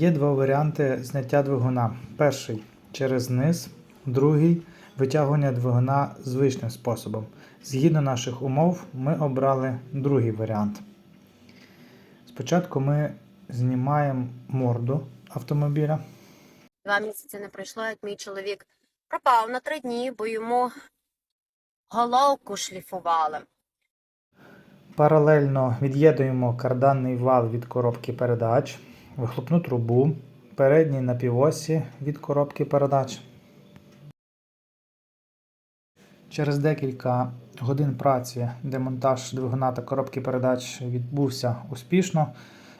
Є два варіанти зняття двигуна. Перший через низ, другий витягування двигуна звичним способом. Згідно наших умов, ми обрали другий варіант. Спочатку ми знімаємо морду автомобіля. Два місяці не пройшло, як мій чоловік пропав на три дні, бо йому головку шліфували. Паралельно від'єднуємо карданний вал від коробки передач, вихлопну трубу, передній напівосі від коробки передач. Через декілька годин праці демонтаж двигуна та коробки передач відбувся успішно.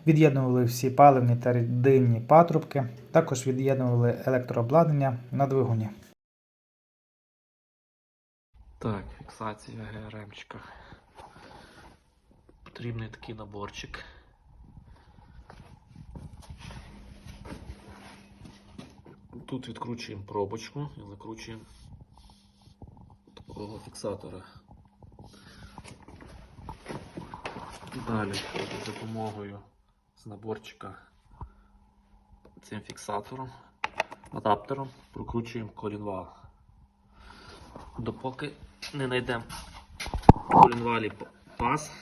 Від'єднували всі паливні та рідинні патрубки, також від'єднували електрообладнання на двигуні. Так, фіксація ГРМчика. Потрібний такий наборчик. Тут відкручуємо пробочку і закручуємо такого фіксатора. Далі за допомогою з наборчика цим фіксатором, адаптером прокручуємо колінвал допоки не знайдемо в колінвалі паз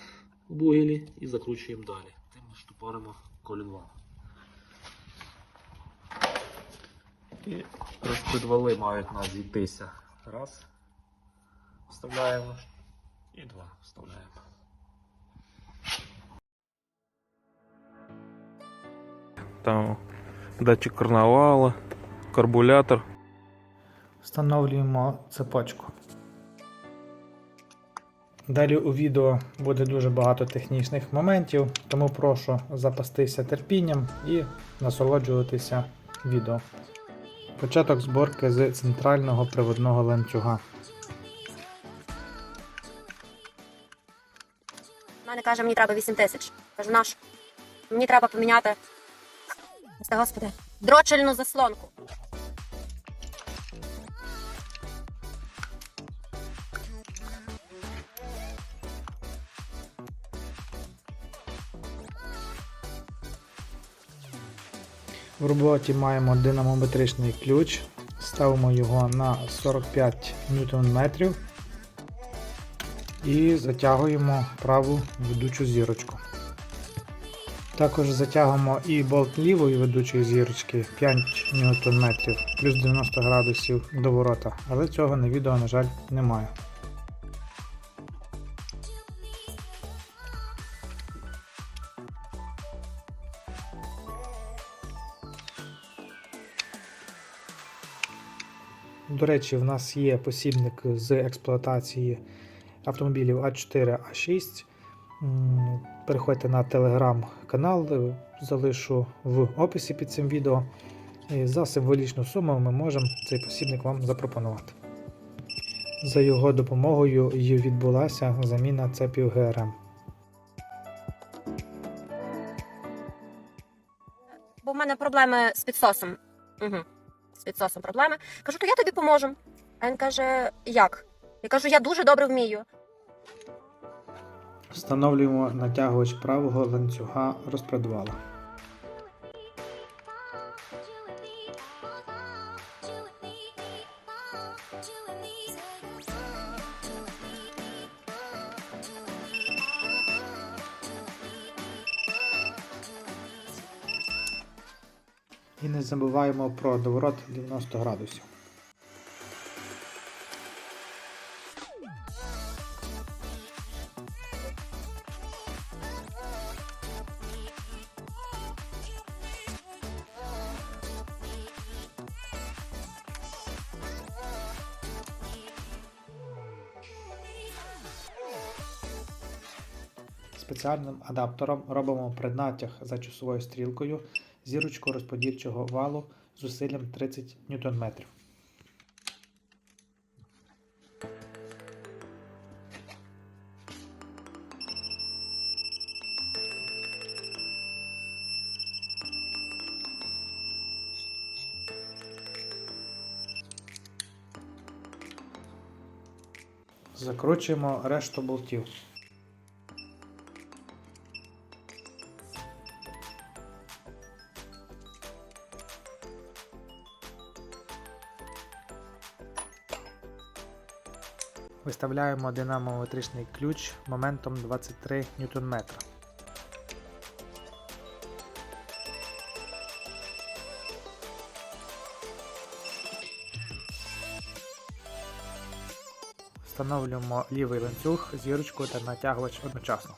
у бугелі і закручуємо далі. Тим ми штопоримо колінвал. І розпідвали мають у нас зійтися. Раз. Вставляємо. І два вставляємо. Там датчик карнавала, карбулятор. Встановлюємо цепочку. Далі у відео буде дуже багато технічних моментів, тому прошу запастися терпінням і насолоджуватися відео. Початок зборки з центрального приводного ланцюга. Мене каже, мені треба 8 тисяч. Кажу, наш. Мені треба поміняти. Господи, дрочельну заслонку. В роботі маємо динамометричний ключ, ставимо його на 45 Нм і затягуємо праву ведучу зірочку. Також затягуємо і болт лівої ведучої зірочки 5 Нм плюс 90 градусів до ворота, але цього на відео, на жаль, немає. До речі, в нас є посібник з експлуатації автомобілів А4, А6. Переходьте на телеграм-канал, е, залишу в описі під цим відео. І за символічну суму ми можемо цей посібник вам запропонувати. За його допомогою і відбулася заміна цепів ГРМ. Бо в мене проблеми з підсосом. Угу. З підсосом проблеми. Кажу, то я тобі поможу. А він каже, як? Я кажу, я дуже добре вмію. Встановлюємо натягувач правого ланцюга розпредвала. І не забуваємо про доворот 90 градусів. Спеціальним адаптером робимо преднатяг за часовою стрілкою зірочку розподільчого валу зусиллям 30 Нм. Закручуємо решту болтів. Виставляємо динамометричний ключ моментом 23 Нм. Встановлюємо лівий ланцюг, зірочку та натягувач одночасно.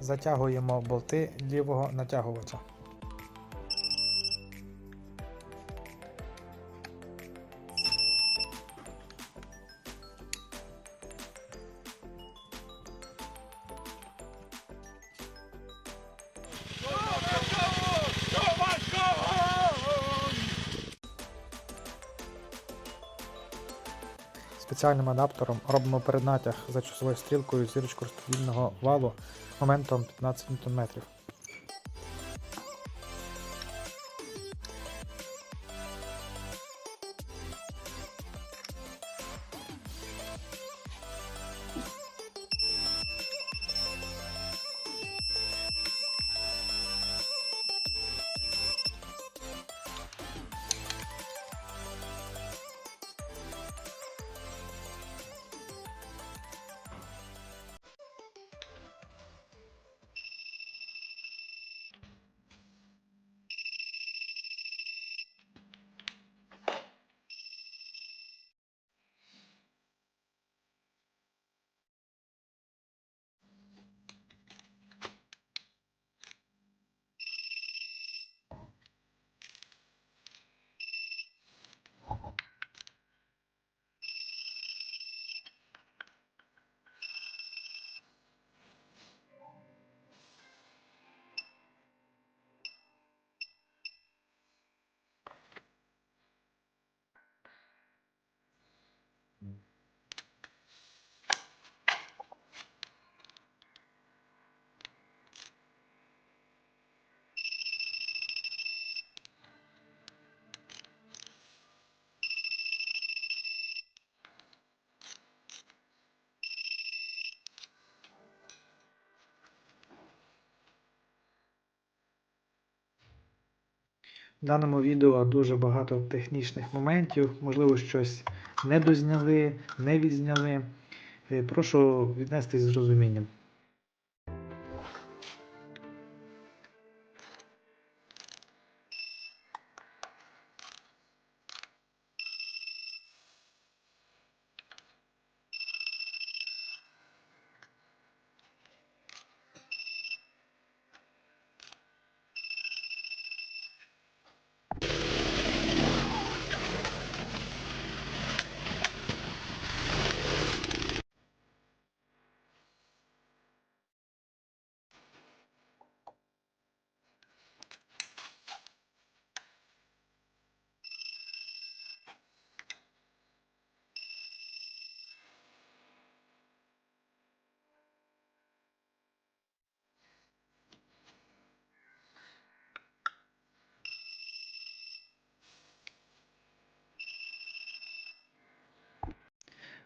Затягуємо болти лівого натягувача. Спеціальним адаптером робимо переднатяг за часовою стрілкою зірочку стабільного валу моментом 15 Нм. В даному відео дуже багато технічних моментів, можливо, щось не дозняли, не відзняли. Е, Прошу віднестись з розумінням.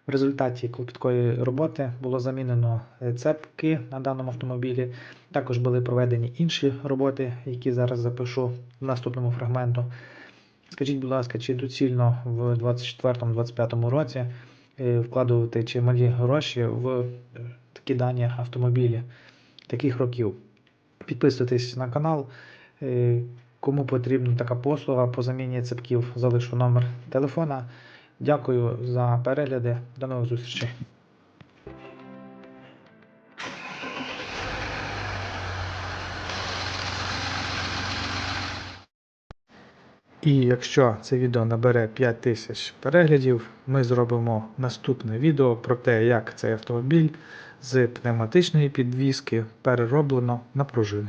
В результаті клопіткої роботи було замінено е, цепки на даному автомобілі. Також були проведені інші роботи, які зараз запишу в наступному фрагменту. Скажіть, будь ласка, чи доцільно в 2024-2025 році е, вкладувати чималі гроші в е, такі дані автомобілі таких років? Підписуйтесь на канал. Кому потрібна така послуга по заміні цепків, залишу номер телефона. Дякую за перегляди. До нових зустрічей. І якщо це відео набере 5000 переглядів, ми зробимо наступне відео про те, як цей автомобіль з пневматичної підвіски перероблено на пружини.